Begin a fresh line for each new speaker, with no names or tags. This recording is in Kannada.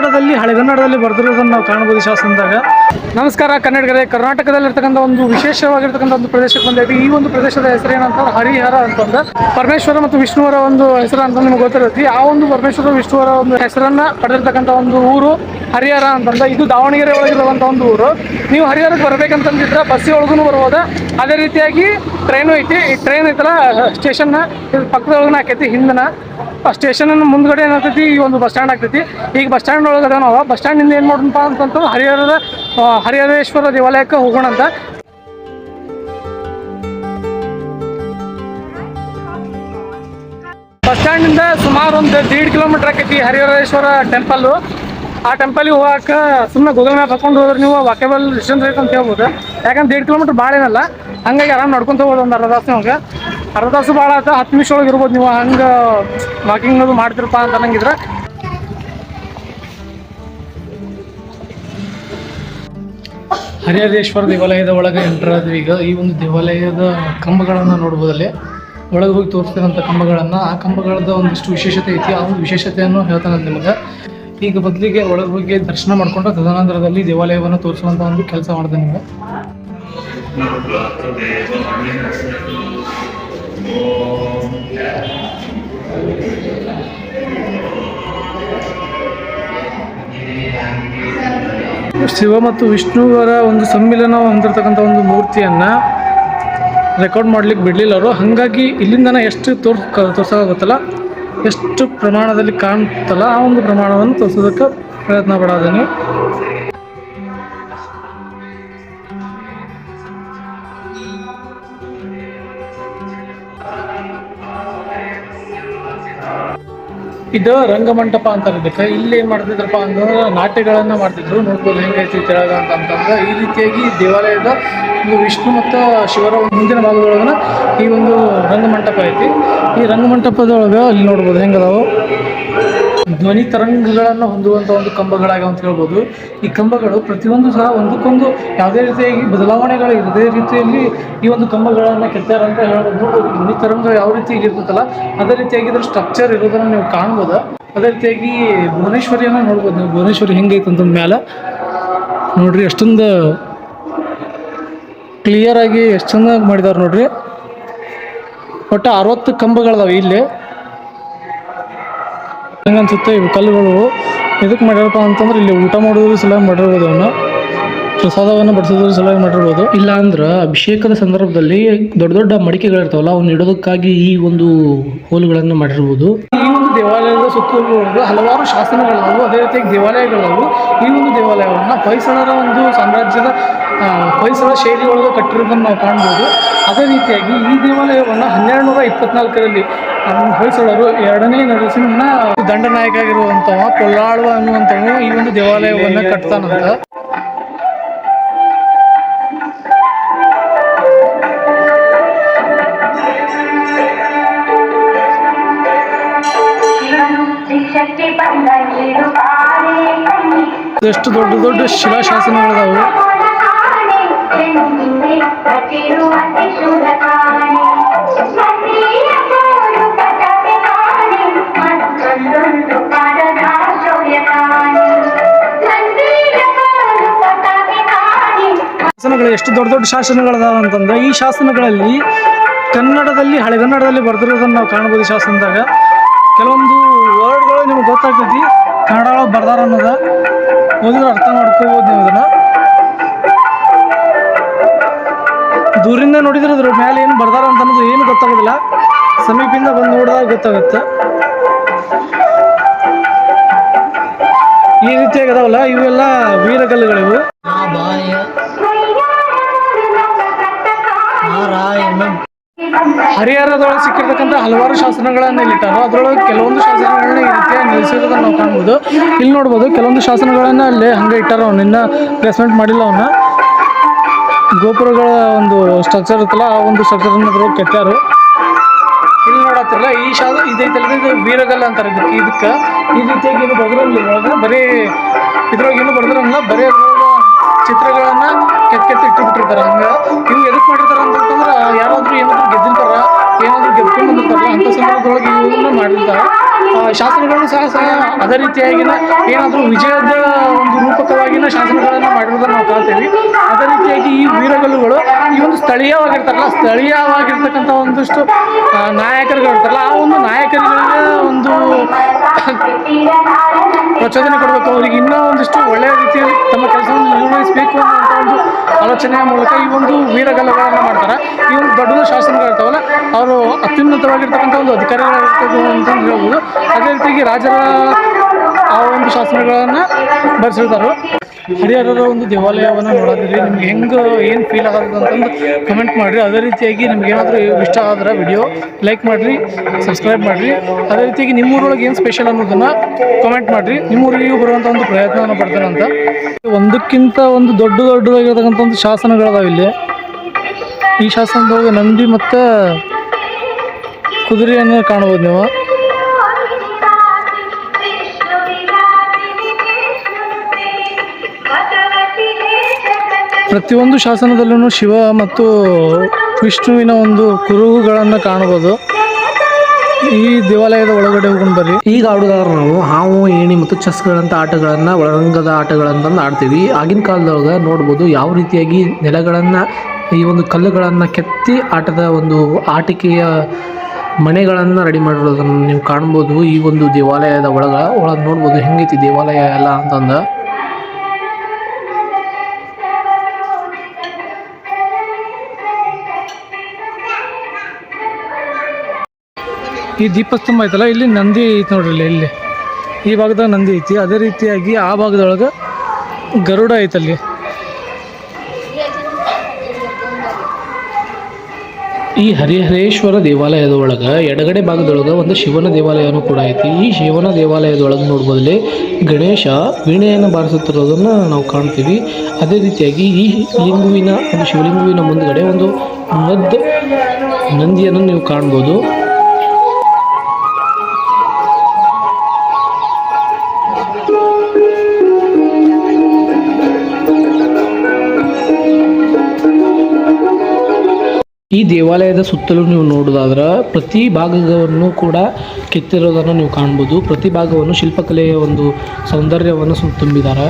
ಕನ್ನಡದಲ್ಲಿ ಹಳೆಗನ್ನಡದಲ್ಲಿ ಬರೆದಿರೋದನ್ನು ನಾವು ಕಾಣ್ಬೋದು ಶಾಸನದಾಗ. ನಮಸ್ಕಾರ, ಕನ್ನಡಿಗರೇ. ಕರ್ನಾಟಕದಲ್ಲಿರ್ತಕ್ಕಂಥ ಒಂದು ವಿಶೇಷವಾಗಿರ್ತಕ್ಕಂಥ ಒಂದು ಪ್ರದೇಶಕ್ಕೆ ಬಂದಿದ್ದೀವಿ ಈ ಒಂದು ಪ್ರದೇಶದ ಹೆಸರು ಏನಂತಂದ್ರೆ ಹರಿಹರ ಅಂತಂದ್ರೆ ಪರಮೇಶ್ವರ ಮತ್ತು ವಿಷ್ಣುವರ ಒಂದು ಹೆಸರು ಅಂತ ನಿಮ್ಗೆ ಗೊತ್ತಿರುತ್ತೆ. ಆ ಒಂದು ಪರಮೇಶ್ವರ ವಿಷ್ಣುವರ ಒಂದು ಹೆಸರನ್ನ ಪಡೆದಿರ್ತಕ್ಕಂಥ ಒಂದು ಊರು ಹರಿಹರ ಅಂತಂದ್ರೆ ಇದು ದಾವಣಗೆರೆ ಒಳಗಿರುವಂಥ ಒಂದು ಊರು. ನೀವು ಹರಿಹರಕ್ಕೆ ಬರ್ಬೇಕಂತಂದಿದ್ರೆ ಬಸ್ಸಿ ಒಳಗೂ ಬರ್ಬೋದು ಅದೇ ರೀತಿಯಾಗಿ ಟ್ರೈನು ಐತಿ. ಈ ಟ್ರೈನ್ ಐತಲ್ಲ, ಸ್ಟೇಷನ್ನ ಪಕ್ಕದೊಳಗನ ಆಕೈತಿ ಹಿಂದನ. ಆ ಸ್ಟೇಷನ್ ಮುಂದ್ಗಡೆ ಏನಾಗ್ತೈತಿ? ಈ ಒಂದು ಬಸ್ ಸ್ಟ್ಯಾಂಡ್ ಆಗ್ತೈತಿ. ಈಗ ಬಸ್ ಸ್ಟ್ಯಾಂಡ್ ಒಳಗೆ ನಾವು. ಬಸ್ ಸ್ಟ್ಯಾಂಡಿಂದ ಏನು ಮಾಡೋಣಪ್ಪ ಅಂತಂದ್ರೆ ಹರಿಹರದ ಹರಿಹರೇಶ್ವರ ದೇವಾಲಯಕ್ಕೆ ಹೋಗೋಣ ಅಂತ. ಬಸ್ ಸ್ಟ್ಯಾಂಡಿಂದ ಸುಮಾರು ಒಂದು ದೀಡ್ ಕಿಲೋಮೀಟರ್ ಆಕೈತಿ ಹರಿಹರೇಶ್ವರ ಟೆಂಪಲ್ಲು ಆ ಟೆಂಪಲ್ಗೆ ಹೋಗಕ್ಕೆ ಸುಮ್ಮನೆ ಗೂಗಲ್ ಮ್ಯಾಪ್ ಹಾಕೊಂಡು ಹೋದ್ರೆ ನೀವು ವಾಕೇಬಲ್ ಡಿಸ್ಟೆನ್ಸ್ ಐತೆ ಅಂತ ಹೇಳ್ಬೋದು. ಯಾಕಂದ್ರೆ ದೀಡ್ ಕಿಲೋಮೀಟರ್ ಭಾಳ ಏನಲ್ಲ, ಹಂಗಾಗಿ ಆರಾಮ್ ನಡ್ಕೊಂತ ಹೋಗೋದು ಒಂದು ಅರ್ಧ ತಾಸು ನಮ್ಗೆ. ಅರ್ಧ ತಾಸು ಭಾಳ ಆಯ್ತು ಹತ್ತು ನಿಮಿಷ ಒಳಗೆ ಇರ್ಬೋದು ನೀವು, ಹಂಗೆ ವಾಕಿಂಗ್ ಅದು ಮಾಡ್ತಿರಪ್ಪ ಅಂತ ಅನ್ನಂಗಿದ್ರೆ. ಹರಿಹರೇಶ್ವರ ದೇವಾಲಯದ ಒಳಗೆ ಎಂಟರ್ ಆದ್ವಿ ಈಗ. ಈ ಒಂದು ದೇವಾಲಯದ ಕಂಬಗಳನ್ನು ನೋಡ್ಬೋದಲ್ಲಿ. ಒಳಗೆ ಹೋಗಿ ತೋರಿಸ್ತಿರೋಂಥ ಕಂಬಗಳನ್ನು, ಆ ಕಂಬಗಳದ ಒಂದಿಷ್ಟು ವಿಶೇಷತೆ ಐತಿ. ಆ ಒಂದು ವಿಶೇಷತೆಯನ್ನು ಹೇಳ್ತಾನೆ ನಿಮಗೆ. ಈಗ ಬದಲಿಗೆ ಒಳಗೆ ಹೋಗಿ ದರ್ಶನ ಮಾಡಿಕೊಂಡು ತದನಂತರದಲ್ಲಿ ದೇವಾಲಯವನ್ನು ತೋರಿಸುವಂಥ ಒಂದು ಕೆಲಸ ಮಾಡಿದೆ ನಿಮಗೆ. ಶಿವ ಮತ್ತು ವಿಷ್ಣುವರ ಒಂದು ಸಮ್ಮಿಲನ ಹೊಂದಿರತಕ್ಕಂಥ ಒಂದು ಮೂರ್ತಿಯನ್ನು ರೆಕಾರ್ಡ್ ಮಾಡಲಿಕ್ಕೆ ಬಿಡಲಿಲ್ಲ ಅವರು. ಹಾಗಾಗಿ ಇಲ್ಲಿಂದನೇ ಎಷ್ಟು ತೋರ್ಸ್ ತೋರ್ಸೋಕ್ಕಾಗುತ್ತಲ್ಲ ಎಷ್ಟು ಪ್ರಮಾಣದಲ್ಲಿ ಕಾಣ್ತಲ್ಲ ಆ ಒಂದು ಪ್ರಮಾಣವನ್ನು ತೋರಿಸೋದಕ್ಕೆ ಪ್ರಯತ್ನ ಪಡೋದೀನಿ. ಇದು ರಂಗಮಂಟಪ ಅಂತ ಅನ್ಬೇಕು ಇಲ್ಲಿ ಏನು ಮಾಡ್ತಿದ್ರಪ್ಪ ಅಂತಂದ್ರೆ ನಾಟ್ಯಗಳನ್ನು ಮಾಡ್ತಿದ್ರು. ನೋಡ್ಬೋದು ಹೆಂಗೈತಿ ತೆಳಗ ಅಂತ ಅಂತಂದ್ರೆ. ಈ ರೀತಿಯಾಗಿ ದೇವಾಲಯದ ಒಂದು ವಿಷ್ಣು ಮತ್ತು ಶಿವರ ಮುಂದಿನ ಭಾಗದೊಳಗನ ಈ ಒಂದು ರಂಗಮಂಟಪ ಐತಿ. ಈ ರಂಗಮಂಟಪದೊಳಗೆ ಅಲ್ಲಿ ನೋಡ್ಬೋದು ಹೆಂಗದಾವು? ಧ್ವನಿ ತರಂಗಗಳನ್ನು ಹೊಂದುವಂಥ ಒಂದು ಕಂಬಗಳಾಗ ಅಂತ ಹೇಳ್ಬೋದು. ಈ ಕಂಬಗಳು ಪ್ರತಿಯೊಂದು ಸಹ ಒಂದಕ್ಕೊಂದು ಯಾವುದೇ ರೀತಿಯಾಗಿ ಬದಲಾವಣೆಗಳು ಇರದೇ ರೀತಿಯಲ್ಲಿ ಈ ಒಂದು ಕಂಬಗಳನ್ನು ಕೆತ್ತಾರ ಅಂತ ಹೇಳ್ಬೋದು ಧ್ವನಿ ತರಂಗ ಯಾವ ರೀತಿ ಇರ್ತೈತಲ್ಲ, ಅದೇ ರೀತಿಯಾಗಿ ಇದ್ರ ಸ್ಟ್ರಕ್ಚರ್ ಇರೋದನ್ನು ನೀವು ಕಾಣ್ಬೋದು ಅದೇ ರೀತಿಯಾಗಿ ಭುವನೇಶ್ವರಿಯನ್ನು ನೋಡ್ಬೋದು ನೀವು. ಭುವನೇಶ್ವರಿ ಹೆಂಗೈತೆ ಅಂತಂದ ಮೇಲೆ ನೋಡ್ರಿ ಎಷ್ಟೊಂದು ಕ್ಲಿಯರ್ ಆಗಿ ಎಷ್ಟು ಚೆನ್ನಾಗಿ ಮಾಡಿದಾರೆ ನೋಡ್ರಿ. ಒಟ್ಟು ಅರವತ್ತು ಕಂಬಗಳದಾವೆ ಇಲ್ಲಿ. ಹೆಂಗನ್ಸುತ್ತೆ ಇವು ಕಲ್ಲುಗಳು. ಎದಕ್ಕೆ ಮಾಡ್ಯಾರಪ್ಪ ಅಂತಂದ್ರೆ ಇಲ್ಲಿ ಊಟ ಮಾಡೋದ್ರ ಸಲುವಾಗಿ ಮಾಡಿರ್ಬೋದು ಅವನು. ಪ್ರಸಾದವನ್ನು ಬಡಿಸೋದ್ರ ಸಲುವಾಗಿ ಮಾಡಿರ್ಬೋದು. ಇಲ್ಲ ಅಂದ್ರೆ ಅಭಿಷೇಕದ ಸಂದರ್ಭದಲ್ಲಿ ದೊಡ್ಡ ದೊಡ್ಡ ಮಡಿಕೆಗಳಿರ್ತಾವಲ್ಲ ಅವನ್ನ ಇಡೋದಕ್ಕಾಗಿ ಈ ಒಂದು ಹೋಲುಗಳನ್ನು ಮಾಡಿರ್ಬೋದು. ದೇವಾಲಯದ ಸುತ್ತಲೂ ಹಲವಾರು ಶಾಸನಗಳವು ಅದೇ ರೀತಿಯಾಗಿ ದೇವಾಲಯಗಳವು ಈ ಒಂದು ದೇವಾಲಯವನ್ನು ಹೊಯ್ಸಳರ ಒಂದು ಸಾಮ್ರಾಜ್ಯದ ಹೊಯ್ಸಳ ಶೈಲಿ ಒಳಗೆ ಕಟ್ಟಿರೋದನ್ನು ನಾವು ಕಾಣ್ಬೋದು. ಅದೇ ರೀತಿಯಾಗಿ ಈ ದೇವಾಲಯವನ್ನು ಹನ್ನೆರಡು ನೂರ ಇಪ್ಪತ್ನಾಲ್ಕರಲ್ಲಿ ಹೊಯ್ಸಳರು ಎರಡನೇ ನರಸಿಂಹನ ದಂಡನಾಯಕ ಆಗಿರುವಂತಹ ಕೊಲ್ಲಾಳುವ ಅನ್ನುವಂಥವು ಈ ಒಂದು ದೇವಾಲಯವನ್ನು ಕಟ್ತಾನಂತ ಎಷ್ಟು ದೊಡ್ಡ ದೊಡ್ಡ ಶಿಲಾಶಾಸನಗಳಿದಾವೆ ಶಾಸನಗಳು ಎಷ್ಟು ದೊಡ್ಡ ದೊಡ್ಡ ಶಾಸನಗಳದಾವ ಅಂತಂದ್ರೆ, ಈ ಶಾಸನಗಳಲ್ಲಿ ಕನ್ನಡದಲ್ಲಿ ಹಳೆಗನ್ನಡದಲ್ಲಿ ಬರೆದಿರೋದನ್ನು ನಾವು ಕಾಣಬಹುದು ಶಾಸನದಾಗ. ಕೆಲವೊಂದು ವರ್ಡ್ಗಳು ನಿಮ್ಗೆ ಗೊತ್ತಾಗ್ತೈತಿ. ಕನ್ನಡ ಒಳಗೆ ಬರ್ದಾರ ಅನ್ನೋದ. ಓದಿದ್ರೆ ಅರ್ಥ ಮಾಡ್ಕೋಬೋದು ನೀವು ಅದನ್ನು. ದೂರಿಂದ ನೋಡಿದ್ರೆ ಅದ್ರ ಮೇಲೆ ಏನು ಬರ್ದಾರ ಅಂತ ಅನ್ನೋದು ಏನು ಗೊತ್ತಾಗೋದಿಲ್ಲ. ಸಮೀಪಿಂದ ಬಂದು ನೋಡಿದಾಗ ಗೊತ್ತಾಗುತ್ತೆ. ಈ ರೀತಿಯಾಗಿ ಅದಾವಲ್ಲ, ಇವೆಲ್ಲ ವೀರಗಲ್ಲುಗಳಿವು ಹರಿಹರದೊಳಗೆ ಸಿಕ್ಕಿರ್ತಕ್ಕಂಥ ಹಲವಾರು ಶಾಸನಗಳನ್ನು ಇಲ್ಲಿಟ್ಟಾರೋ ಅದರೊಳಗೆ ಕೆಲವೊಂದು ಶಾಸನಗಳನ್ನ ಈ ರೀತಿಯಾಗಿ ನಿಲ್ಲಿಸಿರೋದನ್ನು ನಾವು ಕಾಣ್ಬೋದು. ಇಲ್ಲಿ ನೋಡ್ಬೋದು, ಕೆಲವೊಂದು ಶಾಸನಗಳನ್ನು ಅಲ್ಲಿ ಹಂಗೆ ಇಟ್ಟಾರ ಅವ್ನು. ಇನ್ನೂ ಪ್ಲೇಸ್ಮೆಂಟ್ ಮಾಡಿಲ್ಲ ಅವನ್ನ ಗೋಪುರಗಳ ಒಂದು ಸ್ಟ್ರಕ್ಚರ್ ಇರುತ್ತಲ್ಲ ಆ ಒಂದು ಅದ್ರೊಳಗೆ ಕೆತ್ತಾರು ಇಲ್ಲಿ ನೋಡತ್ತಿರಲ್ಲ, ಈ ಶಾಸ ಇದೈತಲ್ಲ ಇದು ವೀರಗಲ್ಲ ಅಂತಾರೆ ಇದಕ್ಕೆ. ಇದಕ್ಕೆ ಈ ರೀತಿಯಾಗಿ ಏನು ಬರೆದ್ರಲ್ಲಿ ಒಳಗೆ ಬರೀ ಇದ್ರೊಳಗೆ ಏನು ಬರೆದ್ರಲ್ಲ ಬರೀ ಚಿತ್ರಗಳನ್ನ ಕೆತ್ತ ಇಟ್ಟು ಬಿಟ್ಟಿರ್ತಾರೆ ಹಂಗೆ ಇವು ಎದಕ್ ಮಾಡಿರ್ತಾರ ಅಂತಂದ್ರೆ ಯಾರಾದ್ರೂ ಏನಾದ್ರು ಗೆದ್ದಿರ್ತಾರ ಏನಾದ್ರು ಗೆದ್ಕೊಂಡು ಬಂದಿರ್ತಾರಲ್ಲ ಅಂತ ಸಂದರ್ಭದೊಳಗೆ ಇವನ್ನ ಮಾಡಿರ್ತಾರ. ಶಾಸನಗಳು ಸಹ ಸಹ ಅದೇ ರೀತಿಯಾಗಿನ ಏನಾದರೂ ವಿಜಯದ ಒಂದು ರೂಪಕವಾಗಿನ ಶಾಸನಗಳನ್ನು ಮಾಡಿರೋದನ್ನು ನಾವು ಕಾಣ್ತೇವೆ. ಅದೇ ರೀತಿಯಾಗಿ ಈ ವೀರಗಲ್ಲುಗಳು ಈ ಒಂದು ಸ್ಥಳೀಯವಾಗಿರ್ತಾರಲ್ಲ ಸ್ಥಳೀಯವಾಗಿರ್ತಕ್ಕಂಥ ಒಂದಷ್ಟು ಆ, ನಾಯಕರುಗಳು ಇರ್ತಾರಲ್ಲ ಆ ಒಂದು ನಾಯಕರಿಗಳ ಒಂದು ಪ್ರಚೋದನೆ ಕೊಡಬೇಕು. ಅವರಿಗೆ ಇನ್ನೂ ಒಂದಿಷ್ಟು ಒಳ್ಳೆಯ ರೀತಿಯಲ್ಲಿ ತಮ್ಮ ಕೆಲಸವನ್ನು ನಿರ್ವಹಿಸಬೇಕು ಅನ್ನುವಂಥ ಒಂದು ಆಲೋಚನೆಯ ಮೂಲಕ ಈ ಒಂದು ವೀರಗಲ್ಲಗಳನ್ನು ಮಾಡ್ತಾರೆ. ಈ ಒಂದು ದೊಡ್ಡ ಶಾಸನಗಳಿರ್ತಾವಲ್ಲ ಅವರು ಅತ್ಯುನ್ನತವಾಗಿರ್ತಕ್ಕಂಥ ಒಂದು ಅಧಿಕಾರಿಗಳಿರ್ತದೆ ಅಂತಂದು ಹೇಳ್ಬೋದು. ಅದೇ ರೀತಿಯಾಗಿ ರಾಜರ ಆ ಒಂದು ಶಾಸನಗಳನ್ನು ಬರೆಸಿರ್ತಾರೆ. ಹರಿಹರರ ಒಂದು ದೇವಾಲಯವನ್ನು ನೋಡೋದ್ರಿ. ನಿಮ್ಗೆ ಹೆಂಗೆ, ಏನು ಫೀಲ್ ಆಗೋದು ಅಂತಂದು ಕಮೆಂಟ್ ಮಾಡಿರಿ. ಅದೇ ರೀತಿಯಾಗಿ ನಿಮ್ಗೆ ಏನಾದರೂ ಇಷ್ಟ ಆದ್ರೆ ವಿಡಿಯೋ ಲೈಕ್ ಮಾಡಿರಿ ಸಬ್ಸ್ಕ್ರೈಬ್ ಮಾಡಿರಿ. ಅದೇ ರೀತಿಯಾಗಿ ನಿಮ್ಮೂರೊಳಗೆ ಏನು ಸ್ಪೆಷಲ್ ಅನ್ನೋದನ್ನು ಕಮೆಂಟ್ ಮಾಡಿರಿ. ನಿಮ್ಮೂರಿಗೂ ಬರುವಂಥ ಒಂದು ಪ್ರಯತ್ನವನ್ನು ಅಂತ. ಒಂದಕ್ಕಿಂತ ಒಂದು ದೊಡ್ಡ ದೊಡ್ಡದಾಗಿರ್ತಕ್ಕಂಥ ಒಂದು ಶಾಸನಗಳದಾವ ಇಲ್ಲಿ. ಈ ಶಾಸನದೊಳಗೆ ನಂದಿ ಮತ್ತು ಕುದುರೆಯನ್ನು ಕಾಣ್ಬೋದು ನೀವು. ಪ್ರತಿಯೊಂದು ಶಾಸನದಲ್ಲೂ ಶಿವ ಮತ್ತು ವಿಷ್ಣುವಿನ ಒಂದು ಕುರುಹುಗಳನ್ನು ಕಾಣಬಹುದು ಈ ದೇವಾಲಯದ ಒಳಗಡೆ ಹೋಗೊಂಡು ಬರ್ರಿ.
ಈಗ ಆಡೋದಾದ್ರೆ ನಾವು ಹಾವು, ಏಣಿ ಮತ್ತು ಚೆಸ್ಗಳಂಥ ಆಟಗಳನ್ನು, ಒಳರಂಗದ ಆಟಗಳಂತಂದು ಆಡ್ತೀವಿ. ಆಗಿನ ಕಾಲದೊಳಗೆ ನೋಡ್ಬೋದು ಯಾವ ರೀತಿಯಾಗಿ ನೆಲಗಳನ್ನು, ಈ ಒಂದು ಕಲ್ಲುಗಳನ್ನು ಕೆತ್ತಿ ಆಟದ ಒಂದು ಆಟಿಕೆಯ ಮನೆಗಳನ್ನು ರೆಡಿ ಮಾಡಿರೋದನ್ನು ನೀವು ಕಾಣ್ಬೋದು. ಈ ಒಂದು ದೇವಾಲಯದ ಒಳಗ, ಒಳಗೆ ನೋಡ್ಬೋದು ಹೆಂಗೈತಿ ದೇವಾಲಯ ಎಲ್ಲ ಅಂತಂದು.
ಈ ದೀಪಸ್ತಂಭ ಐತಲ್ಲ, ಇಲ್ಲಿ ನಂದಿ ಐತಿ ನೋಡ್ರಿ ಇಲ್ಲಿ ಈ ಭಾಗದಾಗ ನಂದಿ ಐತಿ. ಅದೇ ರೀತಿಯಾಗಿ ಆ ಭಾಗದೊಳಗೆ ಗರುಡ ಐತಲ್ಲಿ
ಈ ಹರಿಹರೇಶ್ವರ ದೇವಾಲಯದ ಒಳಗೆ ಎಡಗಡೆ ಭಾಗದೊಳಗೆ ಒಂದು ಶಿವನ ದೇವಾಲಯನೂ ಕೂಡ ಐತಿ. ಈ ಶಿವನ ದೇವಾಲಯದೊಳಗೆ ನೋಡ್ಬೋದಲ್ಲಿ ಗಣೇಶ ವೀಣೆಯನ್ನು ಬಾರಿಸುತ್ತಿರೋದನ್ನು ನಾವು ಕಾಣ್ತೀವಿ. ಅದೇ ರೀತಿಯಾಗಿ ಈ ಲಿಂಗುವಿನ, ಒಂದು ಶಿವಲಿಂಗುವಿನ ಮುಂದ್ಗಡೆ ಒಂದು ಮದ್ದು ನಂದಿಯನ್ನು ನೀವು ಕಾಣ್ಬೋದು. ಈ ದೇವಾಲಯದ ಸುತ್ತಲೂ ನೀವು ನೋಡೋದಾದ್ರೆ ಪ್ರತಿ ಭಾಗವನ್ನು ಕೂಡ ಕೆತ್ತಿರೋದನ್ನು ನೀವು ಕಾಣ್ಬೋದು. ಪ್ರತಿ ಭಾಗವನ್ನು ಶಿಲ್ಪಕಲೆಯ ಒಂದು ಸೌಂದರ್ಯವನ್ನು ತುಂಬಿದ್ದಾರೆ